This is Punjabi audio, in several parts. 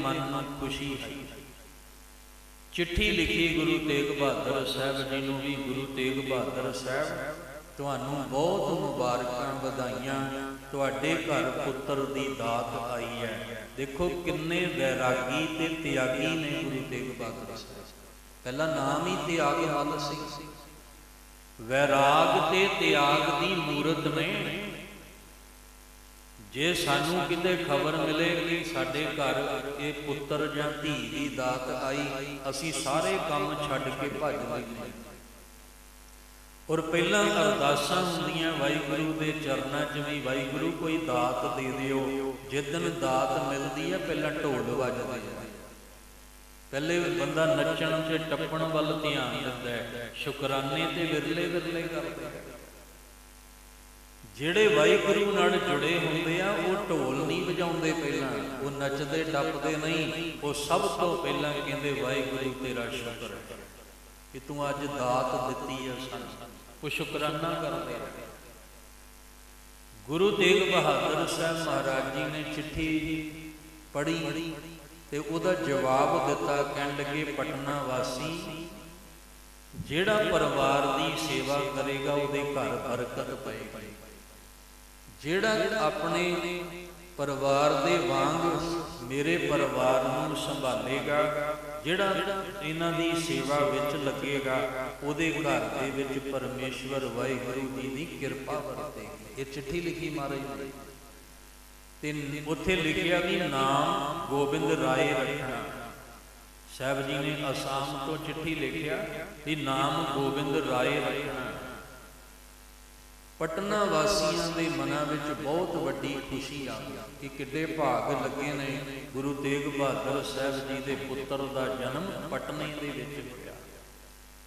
ਮਨ ਨੂੰ ਖੁਸ਼ੀ ਹੈ। ਚਿੱਠੀ ਲਿਖੀ ਗੁਰੂ ਤੇਗ ਬਹਾਦਰ ਸਾਹਿਬ ਜੀ ਨੂੰ ਵੀ, ਗੁਰੂ ਤੇਗ ਬਹਾਦਰ ਸਾਹਿਬ, ਤੁਹਾਨੂੰ ਬਹੁਤ ਮੁਬਾਰਕਾਂ ਵਧਾਈਆਂ। ਤੁਹਾਡੇ ਘਰ ਪੁੱਤਰ ਦੀ ਦਾਤ ਆਈ ਹੈ। ਦੇਖੋ ਕਿੰਨੇ ਵੈਰਾਗੀ ਤੇ ਤਿਆਗੀ ਨੇ ਗੁਰੂ ਤੇਗ ਬਹਾਦਰ ਸਾਹਿਬ। ਪਹਿਲਾ ਨਾਮ ਹੀ ਤਿਆਗ ਮਲ ਸੀ। ਵੈਰਾਗ ਤੇ ਤਿਆਗ ਦੀ ਮੂਰਤ ਨੇ ਜੇ ਸਾਨੂੰ ਕਿਤੇ ਖਬਰ ਮਿਲੇ ਕਿ ਸਾਡੇ ਘਰ ਇਹ ਪੁੱਤਰ ਜਾਂ ਧੀ ਦੀ ਦਾਤ ਆਈ, ਅਸੀਂ ਸਾਰੇ ਕੰਮ ਛੱਡ ਕੇ ਭੱਜ ਲੈਂਦੇ ਔਰ ਪਹਿਲਾਂ ਅਰਦਾਸਾਂ ਹੁੰਦੀਆਂ, ਵਾਹਿਗੁਰੂ ਦੇ ਚਰਨਾਂ 'ਚ ਵੀ ਵਾਹਿਗੁਰੂ ਕੋਈ ਦਾਤ ਦੇ ਦਿਓ। ਜਿੱਦਨ ਦਾਤ ਮਿਲਦੀ ਹੈ ਪਹਿਲਾਂ ਢੋਲ ਵੱਜਦਾ ਹੈ ਪਹਿਲੇ ਬੰਦਾ ਨੱਚਣ ਤੇ ਟੱਪਣ ਵੱਲ ਧਿਆਨ ਦਿੰਦਾ ਹੈ, ਸ਼ੁਕਰਾਨੇ ਤੇ ਵਿਰਲੇ ਵਿਰਲੇ ਕਰਦਾ ਹੈ ਜਿਹੜੇ ਵਾਹਿਗੁਰੂ ਨਾਲ ਜੁੜੇ ਹੁੰਦੇ ਆ, ਉਹ ਢੋਲ ਨਹੀਂ ਵਜਾਉਂਦੇ ਪਹਿਲਾਂ, ਉਹ ਨੱਚਦੇ, ਟੱਪਦੇ ਨਹੀਂ, ਉਹ ਸਭ ਤੋਂ ਪਹਿਲਾਂ ਕਹਿੰਦੇ, ਵਾਹਿਗੁਰੂ, ਤੇਰਾ ਸ਼ੁਕਰ ਹੈ ਕਿ ਤੂੰ ਅੱਜ ਦਾਤ ਦਿੱਤੀ ਹੈ ਸਾਨੂੰ। ਉਹ ਸ਼ੁਕਰਾਨਾ ਕਰਦੇ ਆ। ਗੁਰੂ ਤੇਗ ਬਹਾਦਰ ਸਾਹਿਬ ਮਹਾਰਾਜ ਜੀ ਨੇ ਚਿੱਠੀ ਪੜ੍ਹੀ ਤੇ ਉਹਦਾ ਜਵਾਬ ਦਿੱਤਾ, ਕਹਿਣ ਲੱਗੇ, ਪਟਨਾ ਵਾਸੀ, ਜਿਹੜਾ ਪਰਿਵਾਰ ਦੀ ਸੇਵਾ ਕਰੇਗਾ, ਉਹਦੇ ਘਰ ਬਰਕਤ ਪਏਗੀ। ਜਿਹੜਾ ਆਪਣੇ ਪਰਿਵਾਰ ਦੇ ਵਾਂਗ ਮੇਰੇ ਪਰਿਵਾਰ ਨੂੰ ਸੰਭਾਲੇਗਾ, ਜਿਹੜਾ ਇਹਨਾਂ ਦੀ ਸੇਵਾ ਵਿੱਚ ਲੱਗੇਗਾ, ਉਹਦੇ ਘਰ ਦੇ ਵਿੱਚ ਪਰਮੇਸ਼ਵਰ ਵਾਹਿਗੁਰੂ ਜੀ ਦੀ ਕਿਰਪਾ ਵਰਤੇਗੀ। ਇਹ ਚਿੱਠੀ ਲਿਖੀ ਮਹਾਰਾਜ ਨੇ। ਤੇ ਉੱਥੇ ਲਿਖਿਆ ਵੀ ਨਾਮ ਗੋਬਿੰਦ ਰਾਏ ਰੱਖਣਾ। ਸਾਹਿਬ ਜੀ ਨੇ ਅਸਾਮ ਤੋਂ ਚਿੱਠੀ ਲਿਖਿਆ ਵੀ ਨਾਮ ਗੋਬਿੰਦ ਰਾਏ ਰੱਖਣਾ। ਪਟਨਾ ਵਾਸੀਆਂ ਦੇ ਮਨਾਂ ਵਿੱਚ ਬਹੁਤ ਵੱਡੀ ਖੁਸ਼ੀ ਆ ਗਈ ਕਿ ਕਿੱਡੇ ਭਾਗ ਲੱਗੇ ਨੇ ਗੁਰੂ ਤੇਗ ਬਹਾਦਰ ਸਾਹਿਬ ਜੀ ਦੇ ਪੁੱਤਰ ਦਾ ਜਨਮ ਪਟਨੇ ਦੇ ਵਿੱਚ ਹੋਇਆ।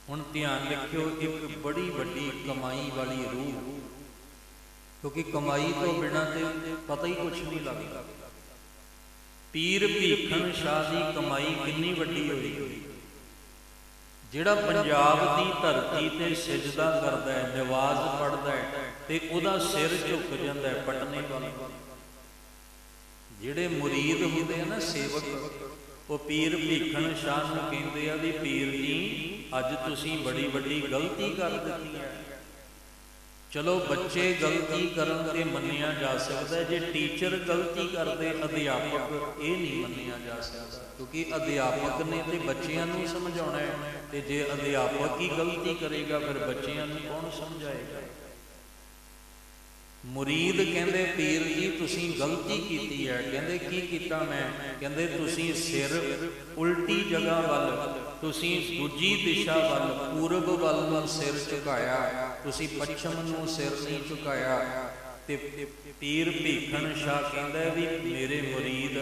ਹੁਣ ਧਿਆਨ ਰੱਖਿਓ, ਇੱਕ ਬੜੀ ਵੱਡੀ ਕਮਾਈ ਵਾਲੀ ਰੂਹ, ਕਿਉਂਕਿ ਕਮਾਈ ਤੋਂ ਬਿਨਾਂ ਤੇ ਪਤਾ ਹੀ ਕੁਝ ਨਹੀਂ ਲੱਗਦਾ। ਪੀਰ ਭੀਖਣ ਸ਼ਾਹ ਦੀ ਕਮਾਈ ਕਿੰਨੀ ਵੱਡੀ ਹੋਈ। ਜਿਹੜਾ ਪੰਜਾਬ ਦੀ ਧਰਤੀ ਤੇ ਸਜਦਾ ਕਰਦਾ ਹੈ, ਨਿਵਾਜ਼ ਪੜਦਾ ਹੈ ਤੇ ਉਹਦਾ ਸਿਰ ਝੁਕ ਜਾਂਦਾ ਹੈ ਪਟਨੇ ਵੱਲ। ਜਿਹੜੇ ਮੁਰੀਦ ਹੁੰਦੇ ਆ ਨਾ ਸੇਵਕ, ਉਹ ਪੀਰ ਭੀਖਣ ਸ਼ਾਹ ਨੂੰ ਕਹਿੰਦੇ ਆ ਵੀ, ਪੀਰ ਜੀ, ਅੱਜ ਤੁਸੀਂ ਬੜੀ ਵੱਡੀ ਗਲਤੀ ਕਰ ਦਿੱਤੀ ਹੈ। ਚਲੋ ਬੱਚੇ ਗਲਤੀ ਕਰਨ ਤੇ ਮੰਨਿਆ ਜਾ ਸਕਦਾ ਜੇ ਟੀਚਰ ਗਲਤੀ ਕਰਦੇ, ਅਧਿਆਪਕ ਇਹ ਨਹੀਂ ਮੰਨਿਆ ਜਾ ਸਕਦਾ। ਕਿਉਂਕਿ ਅਧਿਆਪਕ ਨੇ ਤੇ ਬੱਚਿਆਂ ਨੂੰ ਸਮਝਾਉਣਾ ਹੈ। ਤੇ ਜੇ ਅਧਿਆਪਕ ਹੀ ਗਲਤੀ ਕਰੇਗਾ, ਫਿਰ ਬੱਚਿਆਂ ਨੂੰ ਕੌਣ ਸਮਝਾਏਗਾ? ਮੁਰੀਦ ਕਹਿੰਦੇ, ਪੀਰ ਜੀ, ਤੁਸੀਂ ਗਲਤੀ ਕੀਤੀ ਹੈ। ਕਹਿੰਦੇ, ਕੀ ਕੀਤਾ ਮੈਂ? ਕਹਿੰਦੇ, ਤੁਸੀਂ ਸਿਰ ਉਲਟੀ ਜਗ੍ਹਾ ਵੱਲ ਤੁਸੀਂ ਦੂਜੀ ਦਿਸ਼ਾ ਵੱਲ, ਪੂਰਬ ਵੱਲ ਨੂੰ ਸਿਰ ਝੁਕਾਇਆ, ਤੁਸੀਂ ਪੱਛਮ ਨੂੰ ਸਿਰ ਨਹੀਂ ਝੁਕਾਇਆ। ਤੇ ਪੀਰ ਭੀਖਣ ਸ਼ਾਹ ਕਹਿੰਦਾ ਵੀ ਮੇਰੇ ਮੁਰੀਦ,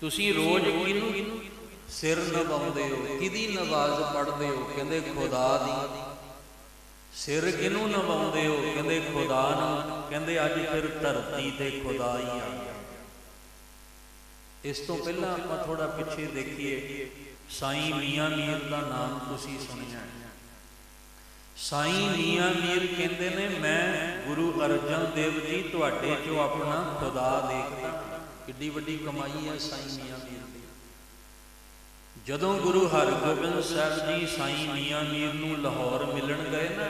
ਤੁਸੀਂ ਰੋਜ਼ ਕਿਹਨੂੰ ਸਿਰ ਨਵਾਉਂਦੇ ਹੋ? ਕਿਹਦੀ ਨਵਾਜ਼ ਪੜ੍ਹਦੇ ਹੋ? ਕਹਿੰਦੇ ਖੁਦਾ ਦੀ। ਸਿਰ ਕਿਹਨੂੰ ਨਵਾਉਂਦੇ ਹੋ? ਕਹਿੰਦੇ ਖੁਦਾ ਨੂੰ। ਕਹਿੰਦੇ ਅੱਜ ਫਿਰ ਧਰਤੀ ਤੇ ਖੁਦਾ ਹੀ ਆ। ਗਿਆ ਇਸ ਤੋਂ ਪਹਿਲਾਂ ਆਪਾਂ ਥੋੜਾ ਪਿੱਛੇ ਦੇਖੀਏ, ਸਾਈਂ ਮੀਆਂ ਮੀਰ ਦਾ ਨਾਮ ਤੁਸੀਂ ਸੁਣਿਆ ਸਾਈਂ ਮੀਆਂ ਮੀਰ ਕਹਿੰਦੇ ਨੇ, ਮੈਂ ਗੁਰੂ ਅਰਜਨ ਦੇਵ ਜੀ ਤੁਹਾਡੇ ਚੋਂ ਆਪਣਾ ਖੁਦਾ ਦੇਖਦਾ ਕਿੱਡੀ ਵੱਡੀ ਕਮਾਈ ਹੈ ਸਾਈਂ ਮੀਆਂ ਮੀਰ ਦੀ। ਜਦੋਂ ਗੁਰੂ ਹਰਗੋਬਿੰਦ ਸਾਹਿਬ ਜੀ ਸਾਈਂ ਮੀਆਂ ਮੀਰ ਨੂੰ ਲਾਹੌਰ ਮਿਲਣ ਗਏ ਨਾ,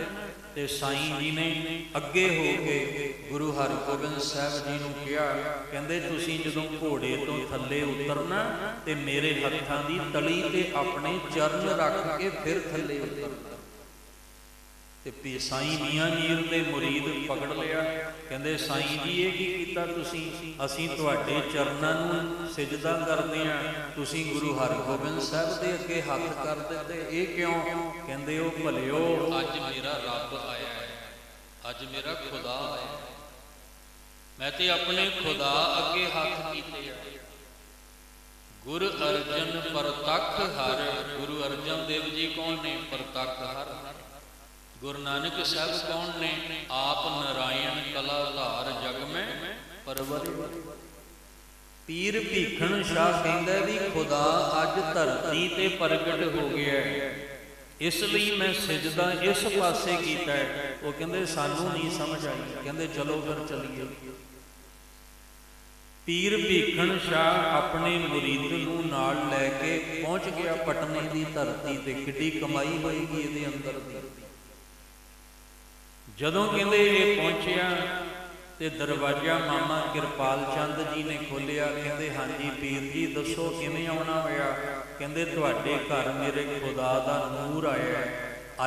ਤੇ ਸਾਈਂ ਜੀ ਨੇ ਅੱਗੇ ਹੋ ਕੇ ਗੁਰੂ ਹਰਗੋਬਿੰਦ ਸਾਹਿਬ ਜੀ ਨੂੰ ਕਿਹਾ, ਕਹਿੰਦੇ ਤੁਸੀਂ ਜਦੋਂ ਘੋੜੇ ਤੋਂ ਥੱਲੇ ਉਤਰਨਾ, ਤੇ ਮੇਰੇ ਹੱਥਾਂ ਦੀ ਤਲੀ ਤੇ ਆਪਣੇ ਚਰਨ ਰੱਖ ਕੇ ਫਿਰ ਥੱਲੇ ਉਤਰਨਾ। ਤੇ ਪੀ ਸਾਈਂ ਮੀਆਂ ਮੀਰ ਦੇ ਮੁਰੀਦ ਪਕੜ ਲਿਆ। ਕਹਿੰਦੇ, ਸਾਈਂ ਜੀ, ਇਹ ਕੀ ਕੀਤਾ ਤੁਸੀਂ? ਅਸੀਂ ਤੁਹਾਡੇ ਚਰਨਾਂ ਨੂੰ ਸਿਜਦਾ ਕਰਦੇ ਆ ਤੁਸੀਂ ਗੁਰੂ ਹਰਗੋਬਿੰਦ ਸਾਹਿਬ ਦੇ ਅੱਗੇ ਹੱਥ ਕਰ ਦਿੱਤੇ। ਇਹ ਕਿਉਂ? ਕਹਿੰਦੇ, ਉਹ ਭਲਿਓ, ਅੱਜ ਮੇਰਾ ਰੱਬ ਆਇਆ ਹੈ। ਅੱਜ ਮੇਰਾ ਖੁਦਾ ਆਇਆ ਮੈਂ ਤੇ ਆਪਣੇ ਖੁਦਾ ਅੱਗੇ ਹੱਥ ਕੀਤੇ ਆ। ਗੁਰ ਅਰਜਨ ਪ੍ਰਤੱਖ ਹਰ। ਗੁਰੂ ਅਰਜਨ ਦੇਵ ਜੀ ਕੌਣ ਨੇ? ਪ੍ਰਤੱਖ ਹਰ। ਗੁਰੂ ਨਾਨਕ ਸਾਹਿਬ ਕੌਣ ਨੇ? ਆਪ ਨਰਾਇਣ ਕਲਾ ਧਾਰ ਜਗ ਮੈਂ ਪਰਵਰ ਪੀਰ ਭੀਖਣ ਸ਼ਾਹ ਕਹਿੰਦਾ ਵੀ, ਖੁਦਾ ਅੱਜ ਧਰਤੀ ਤੇ ਪ੍ਰਗਟ ਹੋ ਗਿਆ ਇਸ ਲਈ ਮੈਂ ਸਜਦਾ ਇਸ ਪਾਸੇ ਕੀਤਾ ਉਹ ਕਹਿੰਦੇ, ਸਾਨੂੰ ਨਹੀਂ ਸਮਝ ਆਈ। ਕਹਿੰਦੇ, ਚਲੋ ਫਿਰ ਚੱਲੀਏ। ਪੀਰ ਭੀਖਣ ਸ਼ਾਹ ਆਪਣੇ ਮੁਰੀਦ ਨੂੰ ਨਾਲ ਲੈ ਕੇ ਪਹੁੰਚ ਗਿਆ। ਪਟਨੇ ਦੀ ਧਰਤੀ ਤੇ ਕਿੱਡੀ ਕਮਾਈ ਹੋਏਗੀ ਇਹਦੇ ਅੰਦਰ ਦੀ। ਜਦੋਂ ਕਹਿੰਦੇ ਇਹ ਪਹੁੰਚਿਆ ਤੇ ਦਰਵਾਜ਼ਾ ਮਾਮਾ ਕਿਰਪਾਲ ਚੰਦ ਜੀ ਨੇ ਖੋਲਿਆ ਕਹਿੰਦੇ, ਹਾਂਜੀ ਪੀਰ ਜੀ, ਦੱਸੋ ਕਿਵੇਂ ਆਉਣਾ ਹੋਇਆ? ਕਹਿੰਦੇ, ਤੁਹਾਡੇ ਘਰ ਮੇਰੇ ਖੁਦਾ ਦਾ ਨੂਰ ਆਇਆ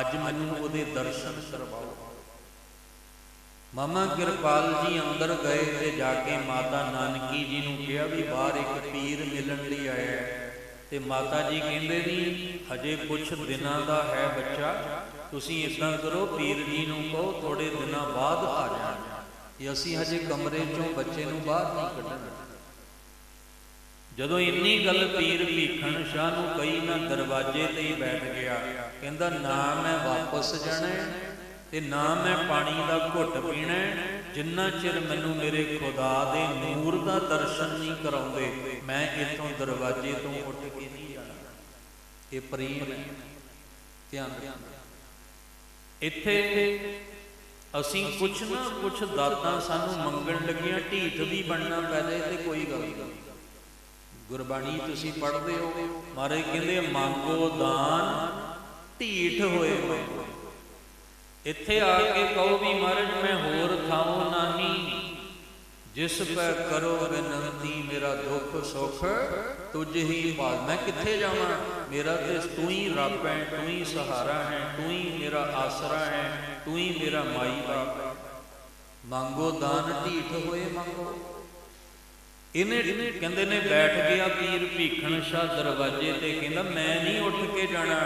ਅੱਜ ਮੈਨੂੰ ਉਹਦੇ ਦਰਸ਼ਨ ਕਰਵਾਓ। ਮਾਮਾ ਕਿਰਪਾਲ ਜੀ ਅੰਦਰ ਗਏ ਤੇ ਜਾ ਕੇ ਮਾਤਾ ਨਾਨਕੀ ਜੀ ਨੂੰ ਕਿਹਾ ਵੀ ਬਾਹਰ ਇੱਕ ਪੀਰ ਮਿਲਣ ਲਈ ਆਇਆ ਹੈ। ਤੇ ਮਾਤਾ ਜੀ ਕਹਿੰਦੇ ਵੀ ਹਜੇ ਕੁਝ ਦਿਨਾਂ ਦਾ ਹੈ ਬੱਚਾ, ਤੁਸੀਂ ਇਦਾਂ ਕਰੋ, ਪੀਰ ਜੀ ਨੂੰ ਕਹੋ ਥੋੜੇ ਦਿਨਾਂ ਬਾਅਦ ਆ ਜਾਣ। ਕਿ ਅਸੀਂ ਹਜੇ ਕਮਰੇ ਚੋਂ ਬੱਚੇ ਨੂੰ ਬਾਹਰ ਨਹੀਂ ਕੱਢਣਾ। ਜਦੋਂ ਇੰਨੀ ਗੱਲ ਪੀਰ ਭੀਖਣ ਸ਼ਾਹ ਨੂੰ ਕਹੀ ਨਾ ਦਰਵਾਜ਼ੇ ਤੇ ਹੀ ਬੈਠ ਗਿਆ। ਕਹਿੰਦਾ, ਨਾ ਮੈਂ ਵਾਪਸ ਜਾਣਾ ਤੇ ਨਾ ਮੈਂ ਪਾਣੀ ਦਾ ਘੁੱਟ ਪੀਣਾ ਜਿੰਨਾ ਚਿਰ ਮੈਨੂੰ ਮੇਰੇ ਖੁਦਾ ਦੇ ਨੂਰ ਦਾ ਦਰਸ਼ਨ ਨਹੀਂ ਕਰਾਉਂਦੇ, ਮੈਂ ਇੱਥੋਂ ਦਰਵਾਜ਼ੇ ਤੋਂ ਉੱਠ ਕੇ ਨਹੀਂ ਜਾਣਾ। ਇਹ ਪ੍ਰੇਮ ਹੈ। ਧਿਆਨ ਰੱਖਣਾ। ਇੱਥੇ ਅਸੀਂ ਕੁਛ ਨਾ ਕੁਛ ਦਾਤਾਂ ਸਾਨੂੰ ਮੰਗਣ ਲੱਗੀਆਂ, ਢੀਠ ਵੀ ਬਣਨਾ ਪੈ ਤੇ ਕੋਈ ਗੱਲ ਨਹੀਂ। ਗੁਰਬਾਣੀ ਤੁਸੀਂ ਪੜ੍ਹਦੇ ਹੋ ਮਾਰੇ ਕਹਿੰਦੇ ਮੰਗੋ ਦਾਨ, ਢੀਠ ਹੋਏ ਮੰਗੋ ਇੱਥੇ ਆ ਕੇ ਕਹੋ ਵੀ ਮਹਾਰਾਜ ਮੈਂ ਹੋਰ ਥਾਉ ਨਾਹੀ। ਜਿਸ ਪੈ ਕਰੋ ਬੇਨੰਤੀ, ਮੇਰਾ ਦੁੱਖ ਸੁਖ, ਤੁਝ ਹੀ ਬਾਦ ਮੈਂ ਕਿੱਥੇ ਜਾਵਾਂ? ਮੇਰਾ ਤੇ ਤੂੰ ਹੀ ਰੱਬ ਹੈ, ਤੂੰ ਹੀ ਸਹਾਰਾ ਹੈ, ਤੂੰ ਹੀ ਮੇਰਾ ਆਸਰਾ ਹੈ, ਤੂੰ ਹੀ ਮੇਰਾ ਮਾਈ ਬਾਪ। ਮੰਗੋ ਦਾਨ, ਢੀਠ ਹੋਏ ਮੰਗੋ। ਇਹਨੇ ਕਹਿੰਦੇ ਨੇ, ਬੈਠ ਗਿਆ ਪੀਰ ਭੀਖਣ ਸ਼ਾਹ ਦਰਵਾਜ਼ੇ ਤੇ, ਕਹਿੰਦਾ, ਮੈਂ ਨਹੀਂ ਉੱਠ ਕੇ ਜਾਣਾ।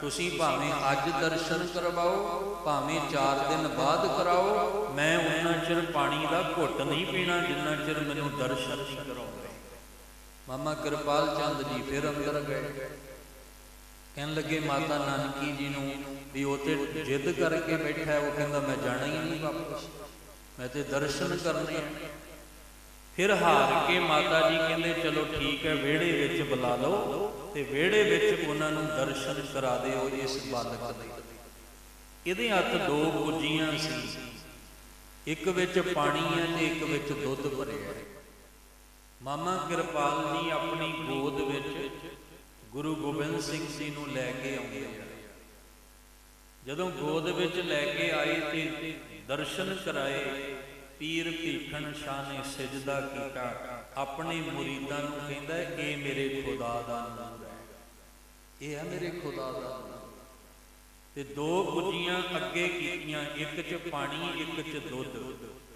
ਤੁਸੀਂ ਭਾਵੇਂ ਅੱਜ ਦਰਸ਼ਨ ਕਰਵਾਓ, ਭਾਵੇਂ 4 ਦਿਨ ਬਾਅਦ ਕਰਾਓ, ਮੈਂ ਉਹਨਾਂ ਚਿਰ ਪਾਣੀ ਦਾ ਘੁੱਟ ਨਹੀਂ ਪੀਣਾ ਜਿੰਨਾ ਚਿਰ ਮੈਨੂੰ ਦਰਸ਼ਨ ਨਹੀਂ ਕਰਾਉਂਦੇ। ਮਾਮਾ ਕਿਰਪਾਲ ਚੰਦ ਜੀ ਫਿਰ ਅੰਦਰ ਗਏ। ਕਹਿਣ ਲੱਗੇ, ਮਾਤਾ ਨਾਨਕੀ ਜੀ ਨੂੰ ਵੀ ਉਹ ਤੇ ਜਿੱਦ ਕਰਕੇ ਬੈਠਾ ਉਹ ਕਹਿੰਦਾ, ਮੈਂ ਜਾਣਾ ਹੀ ਨਹੀਂ ਵਾਪਸ। ਮੈਂ ਤੇ ਦਰਸ਼ਨ ਕਰਨੇ ਆ। ਫਿਰ ਹਾਰ ਕੇ ਮਾਤਾ ਜੀ ਕਹਿੰਦੇ, ਚਲੋ ਠੀਕ ਹੈ, ਵਿਹੜੇ ਵਿੱਚ ਬੁਲਾ ਲਓ ਤੇ ਵਿਹੜੇ ਵਿੱਚ ਉਹਨਾਂ ਨੂੰ ਦਰਸ਼ਨ ਕਰਾ ਦਿਓ ਇਸ ਬਾਲਕ ਦੇ। ਇਹਦੇ ਹੱਥ ਦੋ ਗੁੱਜੀਆਂ ਸੀ। ਇੱਕ ਵਿੱਚ ਪਾਣੀ ਹੈ ਤੇ ਇੱਕ ਵਿੱਚ ਦੁੱਧ ਭਰਿਆ ਮਾਮਾ, ਕਿਰਪਾਲ ਜੀ ਆਪਣੀ ਗੋਦ ਵਿੱਚ ਗੁਰੂ ਗੋਬਿੰਦ ਸਿੰਘ ਜੀ ਨੂੰ ਲੈ ਕੇ ਆਉਂਦੇ ਆ। ਜਦੋਂ ਗੋਦ ਵਿੱਚ ਲੈ ਕੇ ਆਏ ਤੇ ਦਰਸ਼ਨ ਕਰਾਏ ਪੀਰ ਭੀਖਣ ਸ਼ਾਹ ਨੇ ਸਜਦਾ ਕੀਤਾ। ਆਪਣੇ ਮੁਰੀਦਾਂ ਨੂੰ ਕਹਿੰਦਾ, ਇਹ ਮੇਰੇ ਖੁਦਾ ਦਾ ਨਾਮ ਹੈ। ਇਹ ਹੈ ਮੇਰੇ ਖੁਦਾ ਦਾ ਨਾਮ ਤੇ ਦੋ ਗੁੱਜੀਆਂ ਅੱਗੇ ਕੀਤੀਆਂ, ਇੱਕ ਚ ਪਾਣੀ, ਇੱਕ ਚ ਦੁੱਧ।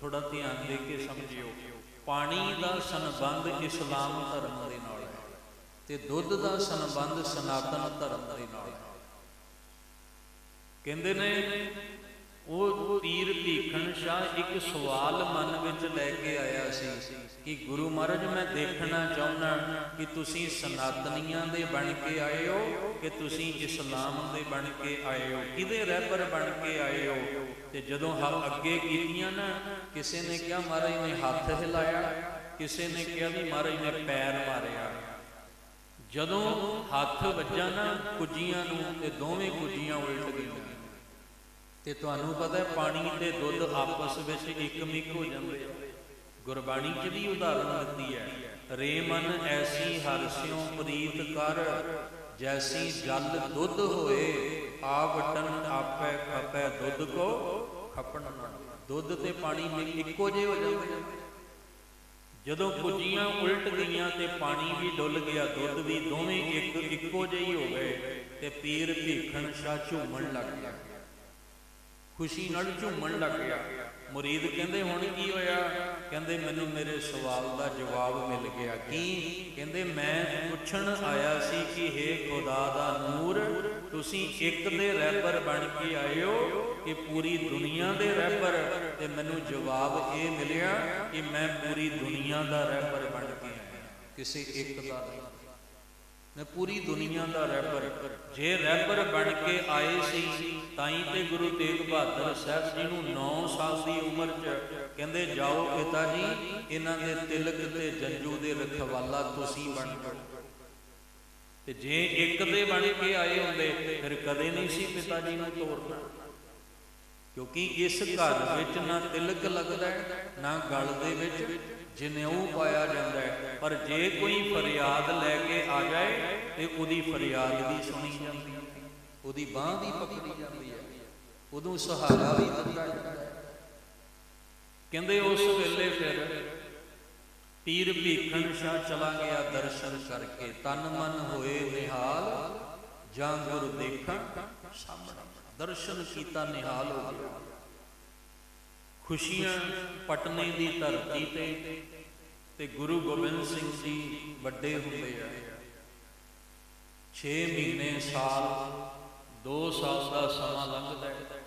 ਥੋੜਾ ਧਿਆਨ ਦੇ ਕੇ ਸਮਝਿਓ, ਪਾਣੀ ਦਾ ਸੰਬੰਧ ਇਸਲਾਮ ਧਰਮ ਦੇ ਨਾਲ ਹੈ ਤੇ ਦੁੱਧ ਦਾ ਸੰਬੰਧ ਸਨਾਤਨ ਧਰਮ ਦੇ ਨਾਲ ਹੈ। ਕਹਿੰਦੇ ਨੇ ਉਹ ਤੀਰ ਭੀਖਣ ਸ਼ਾਹ ਇੱਕ ਸਵਾਲ ਮਨ ਵਿੱਚ ਲੈ ਕੇ ਆਇਆ ਸੀ ਕਿ ਗੁਰੂ ਮਹਾਰਾਜ, ਮੈਂ ਦੇਖਣਾ ਚਾਹੁੰਦਾ ਕਿ ਤੁਸੀਂ ਸਨਾਤਨੀਆਂ ਦੇ ਬਣ ਕੇ ਆਏ ਹੋ ਕਿ ਤੁਸੀਂ ਇਸਲਾਮ ਦੇ ਬਣ ਕੇ ਆਏ ਹੋ? ਕਿਹਦੇ ਰਹਿਬਰ ਬਣ ਕੇ ਆਏ ਹੋ? ਤੇ ਜਦੋਂ ਹ ਅੱਗੇ ਕੀਤੀਆਂ ਨਾ, ਕਿਸੇ ਨੇ ਕਿਹਾ, ਮਹਾਰਾਜ ਨੇ ਹੱਥ ਹਿਲਾਇਆ। ਕਿਸੇ ਨੇ ਕਿਹਾ ਵੀ, ਮਹਾਰਾਜ ਨੇ ਪੈਰ ਮਾਰਿਆ। ਜਦੋਂ ਹੱਥ ਵੱਜਾ ਨਾ ਕੁੱਜੀਆਂ ਨੂੰ ਤੇ ਦੋਵੇਂ ਕੁੱਜੀਆਂ ਉਲਟ ਗਈਆਂ। ਤੇ ਤੁਹਾਨੂੰ ਪਤਾ ਹੈ, ਪਾਣੀ ਤੇ ਦੁੱਧ ਆਪਸ ਵਿੱਚ ਇੱਕ ਮਿਕ ਹੋ ਜਾਂਦੇ ਆ। ਗੁਰਬਾਣੀ 'ਚ ਵੀ ਉਦਾਹਰਣ ਦਿੱਤੀ ਹੈ, ਰੇ ਮਨ ਐਸੀ ਹਰਸਿਓ ਪ੍ਰੀਤ ਕਰ, ਜੈਸੀ ਜਲ ਦੁੱਧ ਹੋਏ ਆ ਵਟਨ ਆਪੈ ਖਪੈ ਦੁੱਧ ਕੋ ਖਪਣ ਦੁੱਧ ਤੇ ਪਾਣੀ ਮਿਲ ਇੱਕੋ ਜਿਹੇ ਹੋ ਜਾਂਦੇ ਜਦੋਂ ਕੁੱਜੀਆਂ ਉਲਟ ਗਈਆਂ ਤੇ ਪਾਣੀ ਵੀ ਡੁੱਲ ਗਿਆ, ਦੁੱਧ ਵੀ ਦੋਵੇਂ ਇੱਕ ਇੱਕੋ ਜਿਹੇ ਹੋ ਗਏ ਤੇ ਪੀਰ ਭੀਖਣ ਸ਼ਾਹ ਝੂਮਣ ਲੱਗ ਗਿਆ। ਖੁਸ਼ੀ ਨਾਲ ਝੂਮਣ ਲੱਗ ਗਿਆ। ਮੁਰੀਦ ਕਹਿੰਦੇ, ਹੁਣ ਕੀ ਹੋਇਆ? ਕਹਿੰਦੇ, ਮੈਨੂੰ ਮੇਰੇ ਸਵਾਲ ਦਾ ਜਵਾਬ ਮਿਲ ਗਿਆ। ਕੀ? ਕਹਿੰਦੇ, ਮੈਂ ਪੁੱਛਣ ਆਇਆ ਸੀ ਕਿ हे ਖੁਦਾ ਦਾ ਨੂਰ, ਤੁਸੀਂ ਇੱਕ ਦੇ ਰਹਿਬਰ ਬਣ ਕੇ ਆਏ ਹੋ ਕਿ ਪੂਰੀ ਦੁਨੀਆ ਦੇ ਰਹਿਬਰ ਤੇ ਮੈਨੂੰ ਜਵਾਬ ਇਹ ਮਿਲਿਆ ਕਿ ਮੈਂ ਪੂਰੀ ਦੁਨੀਆ ਦਾ ਰਹਿਬਰ ਬਣ ਕੇ ਆਇਆ। ਕਿਸੇ ਇੱਕ ਦਾ ਨਹੀਂ। ਮੈਂ ਪੂਰੀ ਦੁਨੀਆ ਦਾ ਰਹਿਬਰ ਜੇ ਰਹਿਬਰ ਬਣ ਕੇ ਆਏ ਸੀ ਤਾਂ ਹੀ ਤੇ ਗੁਰੂ ਤੇਗ ਬਹਾਦਰ ਸਾਹਿਬ ਜੀ ਨੂੰ 9 ਸਾਲ ਦੀ ਉਮਰ 'ਚ ਕਹਿੰਦੇ, ਜਾਓ ਪਿਤਾ ਜੀ, ਇਹਨਾਂ ਦੇ ਤਿਲਕ ਤੇ ਜੰਜੂ ਦੇ ਰਖਵਾਲਾ ਤੁਸੀਂ ਬਣ ਜਾਓ। ਤੇ ਜੇ ਇੱਕ ਦੇ ਬਣ ਕੇ ਆਏ ਹੁੰਦੇ, ਫਿਰ ਕਦੇ ਨਹੀਂ ਸੀ ਪਿਤਾ ਜੀ ਨੂੰ ਤੋਰਨਾ। ਕਿਉਂਕਿ ਇਸ ਘਰ ਵਿੱਚ ਨਾ ਤਿਲਕ ਲੱਗਦਾ ਹੈ, ਨਾ ਗਲ ਦੇ ਵਿੱਚ ਜਨੇਊ ਪਾਇਆ ਜਾਂਦਾ ਹੈ। ਪਰ ਜੇ ਕੋਈ ਫਰਿਆਦ ਲੈ ਕੇ ਆ ਜਾਏ ਤੇ ਉਹਦੀ ਫਰਿਆਦ ਵੀ ਸੁਣੀ ਜਾਂਦੀ ਹੈ। ਉਹਦੀ ਬਾਹ ਵੀ ਪਕੜੀ ਜਾਂਦੀ ਹੈ। ਉਦੋਂ ਸਹਾਰਾ ਵੀ ਦਿੱਤਾ ਜਾਂਦਾ ਹੈ। ਕਹਿੰਦੇ ਉਸ ਵੇਲੇ ਫਿਰ ਪੀਰ ਭੀਖਣ ਸ਼ਾਹ ਚਲਾ ਗਿਆ ਦਰਸ਼ਨ ਕਰਕੇ। ਤਨ ਮਨ ਹੋਏ ਨਿਹਾਲ ਜਾਂ ਗੁਰ ਦੇਖਾਂ ਸਾਹਮਣੇ। ਦਰਸ਼ਨ ਕੀਤਾ ਨਿਹਾਲ ਹੋ ਗਿਆ। ਖੁਸ਼ੀਆਂ ਪਟਨੇ ਦੀ ਧਰਤੀ ਤੇ ਤੇ ਗੁਰੂ ਗੋਬਿੰਦ ਸਿੰਘ ਜੀ ਵੱਡੇ ਹੁੰਦੇ ਆ। 6 ਮਹੀਨੇ ਸਾਲ 2 ਸਾਲ ਦਾ ਸਮਾਂ ਲੰਘਦਾ ਹੈ।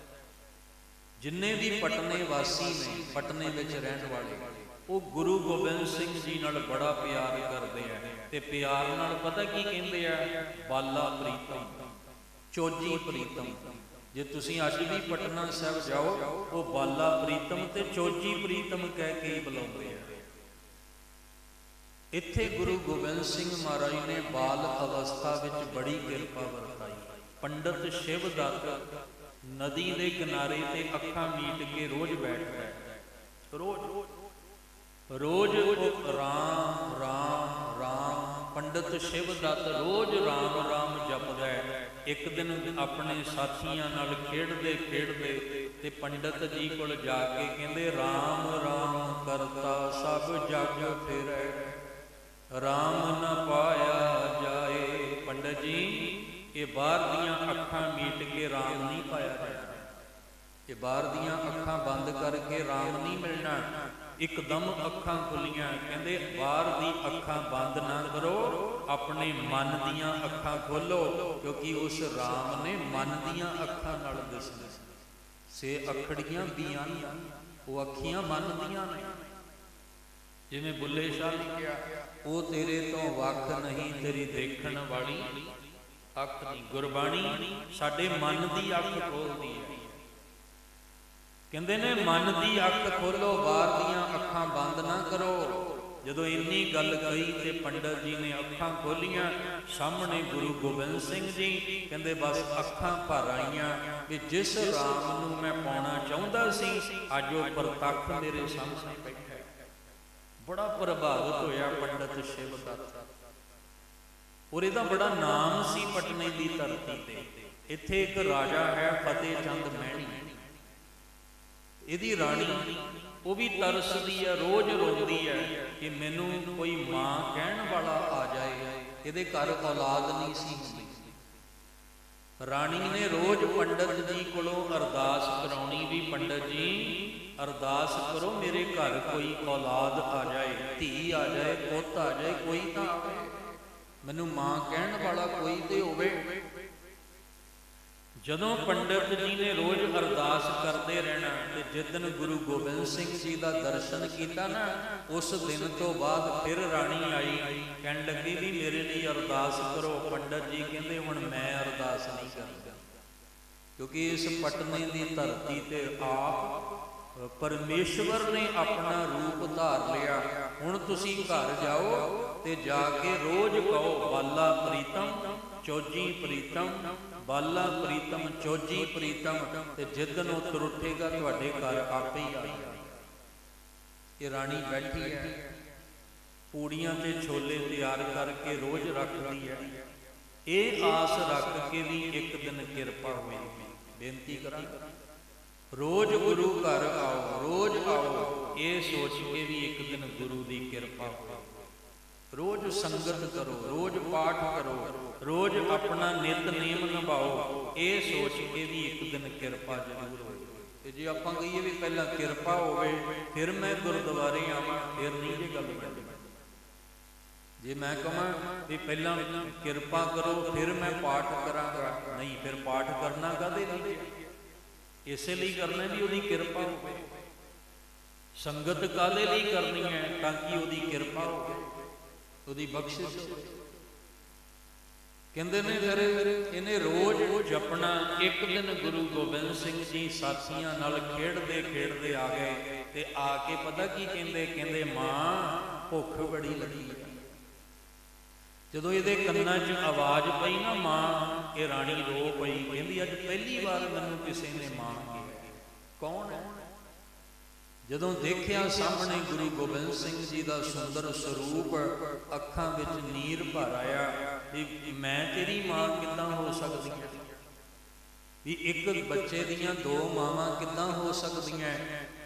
ਜਿੰਨੇ ਵੀ ਪਟਨੇ ਵਾਸੀ ਨੇ, ਪਟਨੇ ਵਿੱਚ ਰਹਿਣ ਵਾਲੇ, ਉਹ ਗੁਰੂ ਗੋਬਿੰਦ ਸਿੰਘ ਜੀ ਨਾਲ ਬੜਾ ਪਿਆਰ ਕਰਦੇ ਆ। ਤੇ ਪਿਆਰ ਨਾਲ ਪਤਾ ਕੀ ਕਹਿੰਦੇ ਆ? ਬਾਲਾ ਪ੍ਰੀਤਮ, ਚੋਜੀ ਪ੍ਰੀਤਮ। ਜੇ ਤੁਸੀਂ ਅੱਜ ਵੀ ਪਟਨਾ ਸਾਹਿਬ ਜਾਓ, ਉਹ ਬਾਲਾ ਪ੍ਰੀਤਮ ਤੇ ਚੋਜੀ ਪ੍ਰੀਤਮ ਕਹਿ ਕੇ ਹੀ ਬੁਲਾਉਂਦੇ ਆ। ਇੱਥੇ ਗੁਰੂ ਗੋਬਿੰਦ ਸਿੰਘ ਮਹਾਰਾਜ ਨੇ ਬਾਲ ਅਵਸਥਾ ਵਿੱਚ ਬੜੀ ਕਿਰਪਾ ਵਰਤਾਈ। ਪੰਡਤ ਸ਼ਿਵ ਦੱਤ ਨਦੀ ਦੇ ਕਿਨਾਰੇ ਤੇ ਅੱਖਾਂ ਮੀਟ ਕੇ ਰੋਜ਼ ਬੈਠਦਾ ਹੈ। ਰੋਜ਼ ਰੋਜ਼ ਉਹ ਰਾਮ ਰਾਮ ਰਾਮ, ਪੰਡਤ ਸ਼ਿਵ ਦੱਤ ਰੋਜ਼ ਰਾਮ ਰਾਮ ਜਪਦਾ ਹੈ। ਇੱਕ ਦਿਨ ਆਪਣੇ ਸਾਥੀਆਂ ਨਾਲ ਖੇਡਦੇ ਖੇਡਦੇ ਤੇ ਪੰਡਤ ਜੀ ਕੋਲ ਜਾ ਕੇ ਕਹਿੰਦੇ, ਰਾਮ ਰਾਮ ਕਰਤਾ ਸਭ ਜਗ ਫਿਰੈ। ਰਾਮ ਨ ਪਾਇਆ ਜਾਏ। ਪੰਡਤ ਜੀ, ਇਹ ਬਾਹਰ ਦੀਆਂ ਅੱਖਾਂ ਮੀਟ ਕੇ ਰਾਮ ਨਹੀਂ ਪਾਇਆ ਜਾਣਾ। ਇਹ ਬਾਹਰ ਦੀਆਂ ਅੱਖਾਂ ਬੰਦ ਕਰਕੇ ਰਾਮ ਨਹੀਂ ਮਿਲਣਾ। ਇੱਕਦਮ ਅੱਖਾਂ ਖੁੱਲੀਆਂ, ਕਹਿੰਦੇ ਬਾਹਰ ਦੀ ਅੱਖਾਂ ਬੰਦ ਨਾ ਕਰੋ, ਆਪਣੇ ਮਨ ਦੀਆਂ ਅੱਖਾਂ ਖੋਲੋ, ਕਿਉਂਕਿ ਉਸ ਰਾਮ ਨੇ ਮਨ ਦੀਆਂ ਅੱਖਾਂ ਨਾਲ ਦਿਸਣਾ ਸੇ। ਅਖੜੀਆਂ ਬੀਆਂ ਉਹ ਅੱਖੀਆਂ ਮਨ ਦੀਆਂ ਨੇ। ਜਿਵੇਂ ਬੁੱਲੇ ਸ਼ਾਹ ਨੇ ਕਿਹਾ, ਉਹ ਤੇਰੇ ਤੋਂ ਵੱਖ ਨਹੀਂ, ਤੇਰੀ ਦੇਖਣ ਵਾਲੀ ਅੱਖ ਦੀ ਗੁਰਬਾਣੀ ਸਾਡੇ ਮਨ ਦੀ ਅੱਖ ਖੋਲਦੀ ਹੈ। ਕਹਿੰਦੇ ਨੇ, ਮਨ ਦੀ ਅੱਖ ਖੋਲੋ, ਬਾਹਰ ਦੀਆਂ ਅੱਖਾਂ ਬੰਦ ਨਾ ਕਰੋ। ਜਦੋਂ ਇੰਨੀ ਗੱਲ ਕਹੀ ਤੇ ਪੰਡਤ ਜੀ ਨੇ ਅੱਖਾਂ ਖੋਲੀਆਂ, ਸਾਹਮਣੇ ਗੁਰੂ ਗੋਬਿੰਦ ਸਿੰਘ ਜੀ ਕਹਿੰਦੇ, ਬਸ ਅੱਖਾਂ ਭਰ ਆਈਆਂ ਕਿ ਜਿਸ ਰਾਮ ਨੂੰ ਮੈਂ ਪਾਉਣਾ ਚਾਹੁੰਦਾ ਸੀ, ਅੱਜ ਉਹ ਪ੍ਰਤੱਖ ਮੇਰੇ ਸਾਹਮਣੇ ਬੈਠਾ ਬੜਾ ਪ੍ਰਭਾਵਿਤ ਹੋਇਆ ਪੰਡਤ ਸ਼ਿਵ ਦੱਤ ਔਰ ਇਹਦਾ ਬੜਾ ਨਾਮ ਸੀ ਪਟਨੇ ਦੀ ਧਰਤੀ ਤੇ। ਇੱਥੇ ਇੱਕ ਰਾਜਾ ਹੈ ਫਤਿਹ ਚੰਦ ਮਹਿਣੀ। ਇਹਦੀ ਰਾਣੀ, ਉਹ ਵੀ ਤਰਸਦੀ ਹੈ ਰੋਜ਼ ਰੋਂਦੀ ਹੈ ਕਿ ਮੈਨੂੰ ਕੋਈ ਮਾਂ ਕਹਿਣ ਵਾਲਾ ਆ ਜਾਏ, ਇਹਦੇ ਘਰ ਔਲਾਦ ਨਹੀਂ ਸੀ ਹੁੰਦੀ। ਰਾਣੀ ਨੇ ਰੋਜ਼ ਪੰਡਤ ਜੀ ਕੋਲੋਂ ਅਰਦਾਸ ਕਰਾਉਣੀ ਵੀ ਪੰਡਤ ਜੀ, ਅਰਦਾਸ ਕਰੋ ਮੇਰੇ ਘਰ ਕੋਈ ਔਲਾਦ ਆ ਜਾਏ, ਧੀ ਆ ਜਾਏ, ਪੁੱਤ ਆ ਜਾਏ, ਕੋਈ ਤਾਂ ਆਵੇ। ਮੈਨੂੰ ਮਾਂ ਕਹਿਣ ਵਾਲਾ ਕੋਈ ਤੇ ਹੋਵੇ। ਜਦੋਂ ਪੰਡਤ ਜੀ ਨੇ ਰੋਜ਼ ਅਰਦਾਸ ਕਰਦੇ ਰਹਿਣਾ ਤੇ ਜਿਸ ਦਿਨ ਗੁਰੂ ਗੋਬਿੰਦ ਸਿੰਘ ਜੀ ਦਾ ਦਰਸ਼ਨ ਕੀਤਾ ਨਾ, ਉਸ ਦਿਨ ਤੋਂ ਬਾਅਦ ਫਿਰ ਰਾਣੀ ਆਈ, ਕਹਿਣ ਲੱਗੀ ਵੀ ਮੇਰੇ ਲਈ ਅਰਦਾਸ ਕਰੋ। ਪੰਡਤ ਜੀ ਕਹਿੰਦੇ, ਹੁਣ ਮੈਂ ਅਰਦਾਸ ਨਹੀਂ ਕਰਦਾ। ਕਿਉਂਕਿ ਇਸ ਪਟਨੇ ਦੀ ਧਰਤੀ ਤੇ ਆਪ ਪਰਮੇਸ਼ਵਰ ਨੇ ਆਪਣਾ ਰੂਪ ਧਾਰ ਲਿਆ। ਹੁਣ ਤੁਸੀਂ ਘਰ ਜਾਓ ਤੇ ਜਾ ਕੇ ਰੋਜ਼ ਕਹੋ ਬਾਲਾ ਪ੍ਰੀਤਮ, ਚੌਜੀ ਪ੍ਰੀਤਮ ਬਾਲਾ ਪ੍ਰੀਤਮ, ਚੋਜੀ ਪ੍ਰੀਤਮ, ਤੇ ਜਿੱਦਨ ਉਹ ਤੁਰ ਉੱਠੇਗਾ ਤੁਹਾਡੇ ਘਰ ਆਪੇ ਹੀ ਆ ਇਹ ਰਾਣੀ ਬੈਠੀ ਹੈ, ਪੂੜੀਆਂ ਤੇ ਛੋਲੇ ਤਿਆਰ ਕਰਕੇ ਰੋਜ਼ ਰੱਖਦੀ ਹੈ। ਇਹ ਆਸ ਰੱਖ ਕੇ ਵੀ ਇੱਕ ਦਿਨ ਕਿਰਪਾ ਹੋਵੇ। ਬੇਨਤੀ ਕਰਾਂ ਰੋਜ਼ ਗੁਰੂ ਘਰ ਆਓ, ਰੋਜ਼ ਆਓ, ਇਹ ਸੋਚ ਕੇ ਵੀ ਇੱਕ ਦਿਨ ਗੁਰੂ ਦੀ ਕਿਰਪਾ ਹੋਵੇ। ਰੋਜ਼ ਸੰਗਤ ਕਰੋ, ਰੋਜ਼ ਪਾਠ ਕਰੋ, ਰੋਜ਼ ਆਪਣਾ ਨਿਤ ਨੇਮ ਨਿਭਾਓ, ਇਹ ਸੋਚ ਕੇ ਵੀ ਇੱਕ ਦਿਨ ਕਿਰਪਾ ਜ਼ਰੂਰ ਹੋਵੇ। ਤੇ ਜੇ ਆਪਾਂ ਕਹੀਏ ਵੀ ਪਹਿਲਾਂ ਕਿਰਪਾ ਹੋਵੇ, ਫਿਰ ਮੈਂ ਗੁਰਦੁਆਰੇ ਆਵਾਂ, ਫਿਰ ਨਹੀਂ ਇਹ ਗੱਲ ਬਣਦੀ। ਜੇ ਮੈਂ ਕਹਾਂ ਵੀ ਪਹਿਲਾਂ ਕਿਰਪਾ ਕਰੋ, ਫਿਰ ਮੈਂ ਪਾਠ ਕਰਾਂਗਾ, ਨਹੀਂ ਫਿਰ ਪਾਠ ਕਰਨਾ ਕਦੇ ਨਹੀਂ ਇਸੇ ਲਈ ਕਰਨਾ ਵੀ ਉਹਦੀ ਕਿਰਪਾ ਹੋਵੇ। ਸੰਗਤ ਕਾਲੇ ਲਈ ਕਰਨੀ ਹੈ ਤਾਂ ਕਿ ਉਹਦੀ ਕਿਰਪਾ ਹੋਵੇ? ਉਹਦੀ ਬਖਸ਼ਿਸ਼ ਹੋਵੇ। ਕਹਿੰਦੇ ਨੇ ਫਿਰ ਇਹਨੇ ਰੋਜ਼ ਜਪਣਾ, ਇੱਕ ਦਿਨ ਗੁਰੂ ਗੋਬਿੰਦ ਸਿੰਘ ਜੀ ਸਾਥੀਆਂ ਨਾਲ ਖੇਡਦੇ ਖੇਡਦੇ ਆ ਗਏ ਤੇ ਆ ਕੇ ਪਤਾ ਕੀ ਕਹਿੰਦੇ? ਕਹਿੰਦੇ, ਮਾਂ, ਭੁੱਖ ਬੜੀ ਲੱਗੀ ਜਦੋਂ ਇਹਦੇ ਕੰਨਾਂ 'ਚ ਆਵਾਜ਼ ਪਈ ਨਾ, ਮਾਂ, ਇਹ ਰਾਣੀ ਰੋ ਪਈ। ਕਹਿੰਦੀ, ਅੱਜ ਪਹਿਲੀ ਵਾਰ ਮੈਨੂੰ ਕਿਸੇ ਨੇ ਮਾਂ ਕਿਹਾ। ਕੌਣ ਹੈ? ਜਦੋਂ ਦੇਖਿਆ ਸਾਹਮਣੇ ਗੁਰੂ ਗੋਬਿੰਦ ਸਿੰਘ ਜੀ ਦਾ ਸੁੰਦਰ ਸਰੂਪ ਅੱਖਾਂ ਵਿੱਚ ਨੀਰ ਭਰ ਆਇਆ ਵੀ ਮੈਂ ਤੇਰੀ ਮਾਂ ਕਿੱਦਾਂ ਹੋ ਸਕਦੀ ਹਾਂ? ਵੀ ਇੱਕ ਬੱਚੇ ਦੀਆਂ ਦੋ ਮਾਵਾਂ ਕਿੱਦਾਂ ਹੋ ਸਕਦੀਆਂ?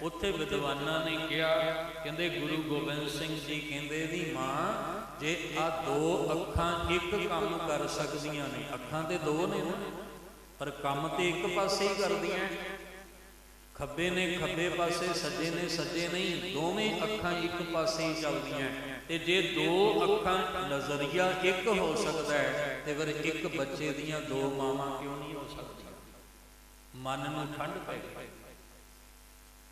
ਉੱਥੇ ਵਿਦਵਾਨਾਂ ਨੇ ਕਿਹਾ ਕਹਿੰਦੇ ਗੁਰੂ ਗੋਬਿੰਦ ਸਿੰਘ ਜੀ ਕਹਿੰਦੇ ਦੀ ਮਾਂ ਜੇ ਆ ਦੋ ਅੱਖਾਂ ਇੱਕ ਕੰਮ ਕਰ ਸਕਦੀਆਂ ਨੇ ਅੱਖਾਂ ਤੇ ਦੋ ਨੇ ਨਾ, ਪਰ ਕੰਮ ਤੇ ਇੱਕ ਪਾਸੇ ਹੀ ਕਰਦੀਆਂ। ਖੱਬੇ ਨੇ ਖੱਬੇ ਪਾਸੇ, ਸੱਜੇ ਨੇ ਸੱਜੇ ਨਹੀਂ, ਦੋਵੇਂ ਅੱਖਾਂ ਇੱਕ ਪਾਸੇ ਹੀ ਚੱਲਦੀਆਂ। ਤੇ ਜੇ ਦੋ ਅੱਖਾਂ ਨਜ਼ਰੀਆ ਇੱਕ ਹੋ ਸਕਦਾ ਹੈ, ਤੇ ਫਿਰ ਇੱਕ ਬੱਚੇ ਦੀਆਂ ਦੋ ਮਾਵਾਂ ਕਿਉਂ ਨਹੀਂ ਹੋ ਸਕਦੀਆਂ? ਮਨ ਨੂੰ ਠੰਡ ਪੈ ਗਈ।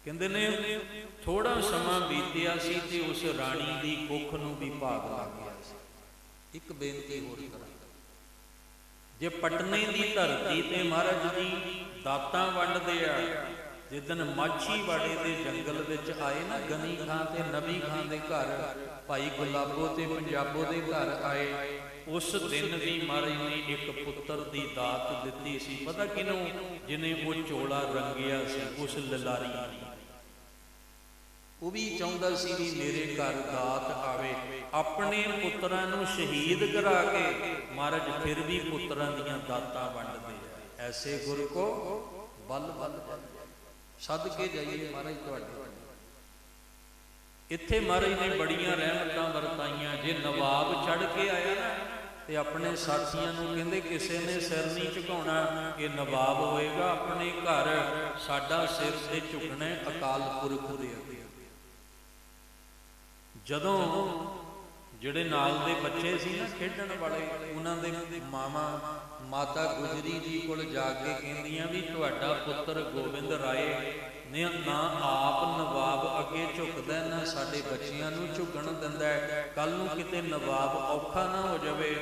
ਕਹਿੰਦੇ ਨੇ ਥੋੜਾ ਸਮਾਂ ਬੀਤਿਆ ਸੀ ਤੇ ਉਸ ਰਾਣੀ ਦੀ ਕੁੱਖ ਨੂੰ ਵੀ ਭਾਗ ਲੱਗ ਗਿਆ ਸੀ। ਇੱਕ ਬੇਨਤੀ ਹੋਰ ਕਰਾਂ। ਜੇ ਪਟਨੇ ਦੀ ਧਰਤੀ ਤੇ ਮਹਾਰਾਜ ਜੀ ਦਾਤਾਂ ਵੰਡਦੇ ਆ ਜਿੱਦਨ ਮਾਛੀ ਵਾੜੇ ਦੇ ਜੰਗਲ ਵਿੱਚ ਆਏ ਨਾ, ਗਨੀ ਖਾਂ ਤੇ ਨਬੀ ਖਾਂ ਦੇ ਘਰ, ਭਾਈ ਗੁਲਾਬੋ ਤੇ ਪੰਜਾਬੋ ਦੇ ਘਰ ਆਏ, ਉਸ ਦਿਨ ਵੀ ਮਹਾਰਾਜ ਨੇ ਇੱਕ ਪੁੱਤਰ ਦੀ ਦਾਤ ਦਿੱਤੀ ਸੀ। ਪਤਾ ਕਿਨੂੰ ਜਿਨੇ ਉਹ ਚੋਲਾ ਰੰਗਿਆ ਸੀ, ਉਸ ਲਲਾਰੀ ਉਹ ਵੀ ਚਾਹੁੰਦਾ ਸੀ ਵੀ ਮੇਰੇ ਘਰ ਦਾਤ ਆਵੇ। ਆਪਣੇ ਪੁੱਤਰਾਂ ਨੂੰ ਸ਼ਹੀਦ ਕਰਾ ਕੇ ਮਹਾਰਾਜ ਫਿਰ ਵੀ ਪੁੱਤਰਾਂ ਦੀਆਂ ਦਾਤਾਂ ਵੰਡਦੇ ਆ। ਐਸੇ ਗੁਰ ਕੋ ਬਲ ਬਲ ਬਲ। ਸਦ ਕੇ ਜਾਈਏ ਮਹਾਰਾਜ ਤੁਹਾਡੇ। ਇੱਥੇ ਮਹਾਰਾਜ ਨੇ ਬੜੀਆਂ ਰਹਿਮਤਾਂ ਵਰਤਾਈਆਂ। ਜੇ ਨਵਾਬ ਚੜ ਕੇ ਆਇਆ ਨਾ, ਤੇ ਆਪਣੇ ਸਾਥੀਆਂ ਨੂੰ ਕਹਿੰਦੇ ਕਿਸੇ ਨੇ ਸਿਰ ਨਹੀਂ ਝੁਕਾਉਣਾ, ਇਹ ਨਵਾਬ ਹੋਏਗਾ, ਆਪਣੇ ਘਰ ਸਾਡਾ ਸਿਰ ਤੇ ਝੁਕਣਾ ਅਕਾਲ ਪੁਰਖ ਦੇ ਅੱਗੇ। ਜਦੋਂ ਜਿਹੜੇ ਨਾਲ ਦੇ ਬੱਚੇ ਸੀ ਨਾ ਖੇਡਣ ਵਾਲੇ, ਉਹਨਾਂ ਦੇ ਮਾਮਾ ਮਾਤਾ ਗੁਜਰੀ ਜੀ ਕੋਲ ਜਾ ਕੇ ਕਹਿੰਦੀਆਂ ਵੀ ਤੁਹਾਡਾ ਪੁੱਤਰ ਗੋਬਿੰਦ ਰਾਏ ਨੇ ਨਾ ਆਪ ਨਵਾਬ ਅੱਗੇ ਝੁਕਦਾ, ਨਾ ਸਾਡੇ ਬੱਚਿਆਂ ਨੂੰ ਝੁਕਣ ਦਿੰਦਾ ਕੱਲ ਨੂੰ ਕਿਤੇ ਨਵਾਬ ਔਖਾ ਨਾ ਹੋ ਜਾਵੇ।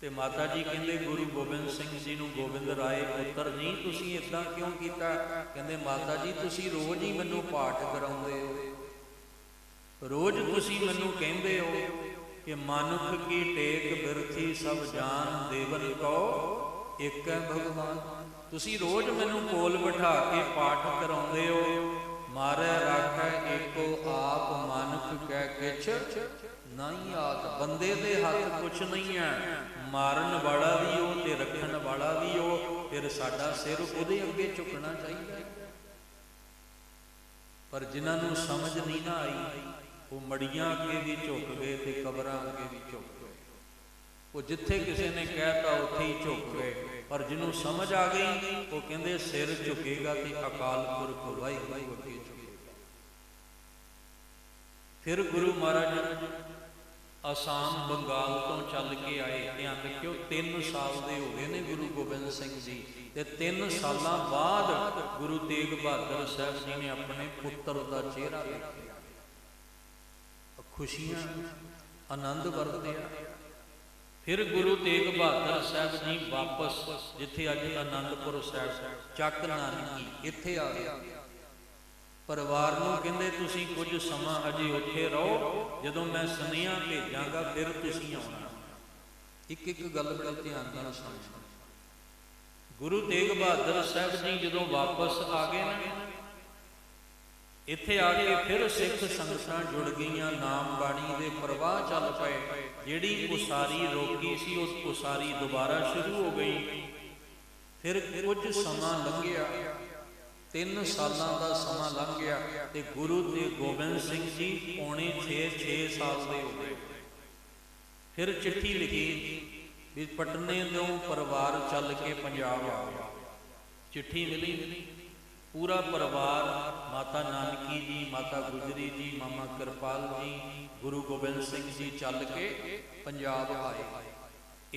ਤੇ ਮਾਤਾ ਜੀ ਕਹਿੰਦੇ, ਗੁਰੂ ਗੋਬਿੰਦ ਸਿੰਘ ਜੀ ਨੂੰ ਗੋਬਿੰਦ ਰਾਏ, ਪੁੱਤਰ ਨਹੀਂ ਤੁਸੀਂ ਇਦਾਂ ਕਿਉਂ ਕੀਤਾ? ਕਹਿੰਦੇ, ਮਾਤਾ ਜੀ, ਤੁਸੀਂ ਰੋਜ਼ ਹੀ ਮੈਨੂੰ ਪਾਠ ਕਰਾਉਂਦੇ ਹੋ। ਰੋਜ਼ ਤੁਸੀਂ ਮੈਨੂੰ ਕਹਿੰਦੇ ਹੋ ਕਿ ਮਨੁੱਖ ਕੀ ਟੇਕ ਬਿਰਥੀ ਸਭ ਜਾਨ ਦੇਵਨ ਕੋ ਇੱਕ ਹੈ ਭਗਵਾਨ। ਤੁਸੀਂ ਰੋਜ਼ ਮੈਨੂੰ ਕੋਲ ਬਿਠਾ ਕੇ ਪਾਠ ਕਰਾਉਂਦੇ ਹੋ, ਮਾਰੇ ਰਾਖੈ ਏਕੋ ਆਪ ਮਨੁੱਖ ਕੈ ਕਿਛ ਨਹੀਂ ਆਤ ਬੰਦੇ ਦੇ ਹੱਥ ਕੁਛ ਨਹੀਂ ਹੈ ਮਾਰਨ ਵਾਲਾ ਵੀ ਉਹ ਤੇ ਰੱਖਣ ਵਾਲਾ ਵੀ ਉਹ ਫਿਰ ਸਾਡਾ ਸਿਰ ਉਹਦੇ ਅੱਗੇ ਝੁਕਣਾ ਚਾਹੀਦਾ। ਪਰ ਜਿਨ੍ਹਾਂ ਨੂੰ ਸਮਝ ਨਹੀਂ ਨਾ ਆਈ ਉਹ ਮੜੀਆਂ ਅੱਗੇ ਵੀ ਝੁਕ ਗਏ ਤੇ ਕਬਰਾਂ ਅੱਗੇ ਵੀ ਝੁਕ ਗਏ। ਉਹ ਜਿੱਥੇ ਕਿਸੇ ਨੇ ਕਹਿਤਾ ਉੱਥੇ ਹੀ ਝੁਕ ਗਏ। ਪਰ ਜਿਹਨੂੰ ਸਮਝ ਆ ਗਈ, ਉਹ ਕਹਿੰਦੇ ਸਿਰ ਝੁਕੇਗਾ ਤੇ ਅਕਾਲ ਪੁਰਖ ਵਾਹਿਗੁਰੂ ਅੱਗੇ ਝੁਕੇਗਾ। ਫਿਰ ਗੁਰੂ ਮਹਾਰਾਜ ਅਸਾਮ ਬੰਗਾਲ ਤੋਂ ਚੱਲ ਕੇ ਆਏ ਧਿਆਨ ਰੱਖਿਓ 3 ਸਾਲ ਦੇ ਹੋ ਗਏ ਨੇ ਗੁਰੂ ਗੋਬਿੰਦ ਸਿੰਘ ਜੀ? ਤੇ 3 ਸਾਲਾਂ ਬਾਅਦ ਗੁਰੂ ਤੇਗ ਬਹਾਦਰ ਸਾਹਿਬ ਜੀ ਨੇ ਆਪਣੇ ਪੁੱਤਰ ਦਾ ਚਿਹਰਾ ਦੇਖਿਆ। ਖੁਸ਼ੀਆਂ ਆਨੰਦ ਵਰਤਿਆ ਫਿਰ ਗੁਰੂ ਤੇਗ ਬਹਾਦਰ ਸਾਹਿਬ ਜੀ ਵਾਪਸ, ਜਿੱਥੇ ਅੱਜ ਆਨੰਦਪੁਰ ਸਾਹਿਬ, ਚੱਕ ਨਾਨਕੀ, ਇੱਥੇ ਆ ਗਏ। ਪਰਿਵਾਰ ਨੂੰ ਕਹਿੰਦੇ, ਤੁਸੀਂ ਕੁਝ ਸਮਾਂ ਅਜੇ ਉੱਥੇ ਰਹੋ, ਜਦੋਂ ਮੈਂ ਸੁਨੇਹਾ ਭੇਜਾਂਗਾ, ਫਿਰ ਤੁਸੀਂ ਆਉਣਾ। ਇੱਕ ਇੱਕ ਗੱਲ ਬੜਾ ਧਿਆਨ ਨਾਲ ਸਮਝਣਾ ਗੁਰੂ ਤੇਗ ਬਹਾਦਰ ਸਾਹਿਬ ਜੀ ਜਦੋਂ ਵਾਪਸ ਆ ਗਏ ਨਾ ਇੱਥੇ ਆ ਕੇ ਫਿਰ ਸਿੱਖ ਸੰਗਤਾਂ ਜੁੜ ਗਈਆਂ ਨਾਮ ਬਾਣੀ ਦੇ ਪ੍ਰਵਾਹ ਚੱਲ ਪਏ। ਜਿਹੜੀ ਉਸਾਰੀ ਰੋਕੀ ਸੀ ਉਹ ਉਸਾਰੀ ਦੁਬਾਰਾ ਸ਼ੁਰੂ ਹੋ ਗਈ। ਫਿਰ ਕੁਝ ਸਮਾਂ ਲੰਘਿਆ। ਤਿੰਨ ਸਾਲਾਂ ਦਾ ਸਮਾਂ ਲੰਘ ਗਿਆ ਤੇ ਗੁਰੂ ਦੇ ਗੋਬਿੰਦ ਸਿੰਘ ਜੀ ਪੌਣੇ 6 6 ਸਾਲ ਦੇ ਹੋ ਗਏ। ਫਿਰ ਚਿੱਠੀ ਲਿਖੀ ਵੀ ਪਟਨੇ ਤੋਂ ਪਰਿਵਾਰ ਚੱਲ ਕੇ ਪੰਜਾਬ ਆ ਗਿਆ। ਚਿੱਠੀ ਮਿਲੀ। ਪੂਰਾ ਪਰਿਵਾਰ ਮਾਤਾ ਨਾਨਕੀ ਜੀ, ਮਾਤਾ ਗੁਜਰੀ ਜੀ, ਮਾਮਾ ਕਿਰਪਾਲ ਜੀ, ਗੁਰੂ ਗੋਬਿੰਦ ਸਿੰਘ ਜੀ ਚੱਲ ਕੇ ਪੰਜਾਬ ਆਏ।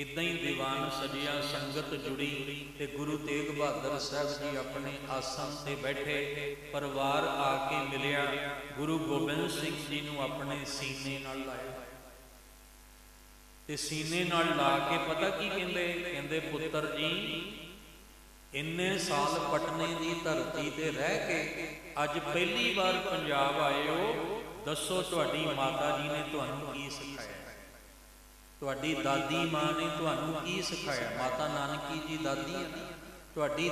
ਇਦਾਂ ਹੀ ਦੀਵਾਨ ਸਜਿਆ, ਸੰਗਤ ਜੁੜੀ ਤੇ ਗੁਰੂ ਤੇਗ ਬਹਾਦਰ ਸਾਹਿਬ ਜੀ ਆਪਣੇ ਆਸਣ ਤੇ ਬੈਠੇ, ਪਰਿਵਾਰ ਆ ਕੇ ਮਿਲਿਆ, ਗੁਰੂ ਗੋਬਿੰਦ ਸਿੰਘ ਜੀ ਨੂੰ ਆਪਣੇ ਸੀਨੇ ਨਾਲ ਲਾਇਆ। ਤੇ ਸੀਨੇ ਨਾਲ ਲਾ ਕੇ ਪਤਾ ਕੀ ਕਹਿੰਦੇ? ਕਹਿੰਦੇ ਪੁੱਤਰ ਜੀ ਇੰਨੇ ਸਾਲ ਪਟਨੇ ਦੀ ਧਰਤੀ ਤੇ ਰਹਿ ਕੇ ਅੱਜ ਪਹਿਲੀ ਵਾਰ ਪੰਜਾਬ ਆਏ ਹੋ, ਦੱਸੋ ਤੁਹਾਡੀ ਮਾਤਾ ਜੀ ਨੇ ਤੁਹਾਨੂੰ ਕੀ ਸਿਖਾਇਆ? ਤੁਹਾਡੀ ਦਾਦੀ ਮਾਂ ਨੇ ਤੁਹਾਨੂੰ ਕੀ ਸਿਖਾਇਆ? ਮਾਤਾ ਨਾਨਕੀ ਜੀ ਦਾਦੀ ਹੈ ਤੁਹਾਡੀ